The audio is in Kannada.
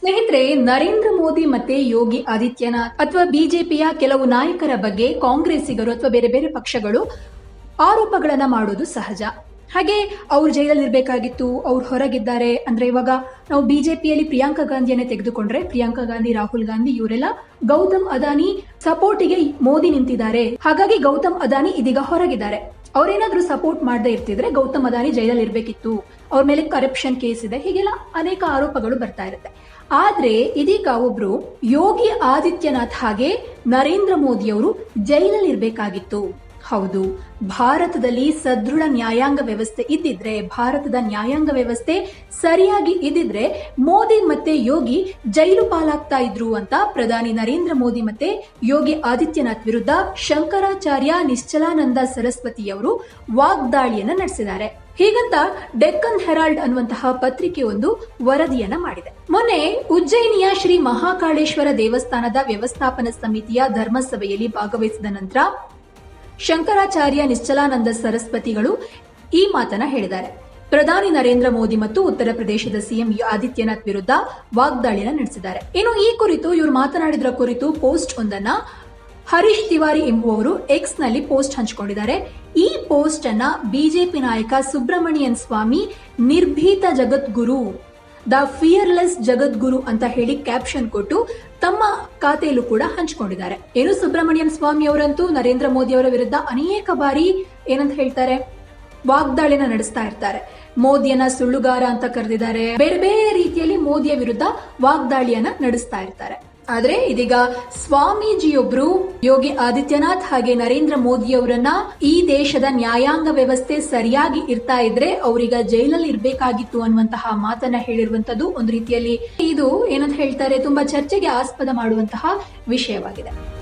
ಸ್ನೇಹಿತರೆ, ನರೇಂದ್ರ ಮೋದಿ ಮತ್ತೆ ಯೋಗಿ ಆದಿತ್ಯನಾಥ್ ಅಥವಾ ಬಿಜೆಪಿಯ ಕೆಲವು ನಾಯಕರ ಬಗ್ಗೆ ಕಾಂಗ್ರೆಸ್ಸಿಗರು ಅಥವಾ ಬೇರೆ ಬೇರೆ ಪಕ್ಷಗಳು ಆರೋಪಗಳನ್ನ ಮಾಡೋದು ಸಹಜ. ಹಾಗೆ ಅವ್ರು ಜೈಲಲ್ಲಿ ಇರಬೇಕಾಗಿತ್ತು, ಅವ್ರು ಹೊರಗಿದ್ದಾರೆ. ಅಂದ್ರೆ ಇವಾಗ ನಾವು ಬಿಜೆಪಿಯಲ್ಲಿ ಪ್ರಿಯಾಂಕಾ ಗಾಂಧಿಯನ್ನೇ ತೆಗೆದುಕೊಂಡ್ರೆ ಪ್ರಿಯಾಂಕಾ ಗಾಂಧಿ, ರಾಹುಲ್ ಗಾಂಧಿ, ಇವರೆಲ್ಲ ಗೌತಮ್ ಅದಾನಿ ಸಪೋರ್ಟಿಗೆ ಮೋದಿ ನಿಂತಿದ್ದಾರೆ. ಹಾಗಾಗಿ ಗೌತಮ್ ಅದಾನಿ ಇದೀಗ ಹೊರಗಿದ್ದಾರೆ. ಅವ್ರೇನಾದ್ರೂ ಸಪೋರ್ಟ್ ಮಾಡದೇ ಇರ್ತಿದ್ರೆ ಗೌತಮ್ ಅದಾನಿ ಜೈಲಲ್ಲಿ ಇರಬೇಕಿತ್ತು. ಅವ್ರ ಮೇಲೆ ಕರಪ್ಷನ್ ಕೇಸ್ ಇದೆ. ಹೀಗೆಲ್ಲ ಅನೇಕ ಆರೋಪಗಳು ಬರ್ತಾ ಇರುತ್ತೆ. ಆದ್ರೆ ಇದೀಗ ಒಬ್ರು ಯೋಗಿ ಆದಿತ್ಯನಾಥ್ ಹಾಗೆ ನರೇಂದ್ರ ಮೋದಿ ಅವರು ಜೈಲಲ್ಲಿ ಇರಬೇಕಾಗಿತ್ತು. ಹೌದು, ಭಾರತದಲ್ಲಿ ಸದೃಢ ನ್ಯಾಯಾಂಗ ವ್ಯವಸ್ಥೆ ಇದ್ದಿದ್ರೆ, ಭಾರತದ ನ್ಯಾಯಾಂಗ ವ್ಯವಸ್ಥೆ ಸರಿಯಾಗಿ ಇದ್ದಿದ್ರೆ ಮೋದಿ ಮತ್ತೆ ಯೋಗಿ ಜೈಲು ಪಾಲಾಗ್ತಾ ಇದ್ರು ಅಂತ ಪ್ರಧಾನಿ ನರೇಂದ್ರ ಮೋದಿ ಮತ್ತೆ ಯೋಗಿ ಆದಿತ್ಯನಾಥ್ ವಿರುದ್ಧ ಶಂಕರಾಚಾರ್ಯ ನಿಶ್ಚಲಾನಂದ ಸರಸ್ವತಿಯವರು ವಾಗ್ದಾಳಿಯನ್ನ ನಡೆಸಿದ್ದಾರೆ. ಹೀಗಂತ ಡೆಕ್ಕನ್ ಹೆರಾಲ್ಡ್ ಅನ್ನುವಂತಹ ಪತ್ರಿಕೆಯೊಂದು ವರದಿಯನ್ನ ಮಾಡಿದೆ. ಮೊನ್ನೆ ಉಜ್ಜಯಿನಿಯ ಶ್ರೀ ಮಹಾಕಾಳೇಶ್ವರ ದೇವಸ್ಥಾನದ ವ್ಯವಸ್ಥಾಪನ ಸಮಿತಿಯ ಧರ್ಮಸಭೆಯಲ್ಲಿ ಭಾಗವಹಿಸಿದ ನಂತರ ಶಂಕರಾಚಾರ್ಯ ನಿಶ್ಚಲಾನಂದ ಸರಸ್ವತಿಗಳು ಈ ಮಾತನ್ನ ಹೇಳಿದ್ದಾರೆ. ಪ್ರಧಾನಿ ನರೇಂದ್ರ ಮೋದಿ ಮತ್ತು ಉತ್ತರ ಪ್ರದೇಶದ ಸಿಎಂ ಆದಿತ್ಯನಾಥ್ ವಿರುದ್ಧ ವಾಗ್ದಾಳಿಯನ್ನ ನಡೆಸಿದ್ದಾರೆ. ಇನ್ನು ಈ ಕುರಿತು ಇವರು ಮಾತನಾಡಿದ್ರ ಕುರಿತು ಪೋಸ್ಟ್ ಒಂದನ್ನ ಹರೀಶ್ ತಿವಾರಿ ಎಂಬುವವರು ಎಕ್ಸ್ನಲ್ಲಿ ಪೋಸ್ಟ್ ಹಂಚಿಕೊಂಡಿದ್ದಾರೆ. ಈ ಪೋಸ್ಟ್ ಅನ್ನ ಬಿಜೆಪಿ ನಾಯಕ ಸುಬ್ರಹ್ಮಣ್ಯನ್ ಸ್ವಾಮಿ ನಿರ್ಭೀತ ಜಗದ್ಗುರು ದ ಫಿಯರ್ಲೆಸ್ ಜಗದ್ಗುರು ಅಂತ ಹೇಳಿ ಕ್ಯಾಪ್ಷನ್ ಕೊಟ್ಟು ತಮ್ಮ ಖಾತೆಯಲ್ಲೂ ಕೂಡ ಹಂಚಿಕೊಂಡಿದ್ದಾರೆ. ಏನು ಸುಬ್ರಹ್ಮಣ್ಯಂ ಸ್ವಾಮಿ ಅವರಂತೂ ನರೇಂದ್ರ ಮೋದಿ ಅವರ ವಿರುದ್ಧ ಅನೇಕ ಬಾರಿ ಏನಂತ ಹೇಳ್ತಾರೆ? ವಾಗ್ದಾಳಿನ ನಡೆಸ್ತಾ ಇರ್ತಾರೆ. ಮೋದಿಯನ್ನ ಸುಳ್ಳುಗಾರ ಅಂತ ಕರೆದಿದ್ದಾರೆ. ಬೇರೆ ಬೇರೆ ರೀತಿಯಲ್ಲಿ ಮೋದಿಯ ವಿರುದ್ಧ ವಾಗ್ದಾಳಿಯನ್ನ ನಡೆಸ್ತಾ ಇರ್ತಾರೆ. ಆದ್ರೆ ಇದೀಗ ಸ್ವಾಮೀಜಿಯೊಬ್ರು ಯೋಗಿ ಆದಿತ್ಯನಾಥ್ ಹಾಗೆ ನರೇಂದ್ರ ಮೋದಿ ಅವರನ್ನ ಈ ದೇಶದ ನ್ಯಾಯಾಂಗ ವ್ಯವಸ್ಥೆ ಸರಿಯಾಗಿ ಇರ್ತಾ ಇದ್ರೆ ಅವ್ರೀಗ ಜೈಲಲ್ಲಿ ಇರ್ಬೇಕಾಗಿತ್ತು ಅನ್ನುವಂತಹ ಮಾತನ್ನ ಹೇಳಿರುವಂತದ್ದು ಒಂದು ರೀತಿಯಲ್ಲಿ ಇದು ಏನಂತ ಹೇಳ್ತಾರೆ, ತುಂಬಾ ಚರ್ಚೆಗೆ ಆಸ್ಪದ ಮಾಡುವಂತಹ ವಿಷಯವಾಗಿದೆ.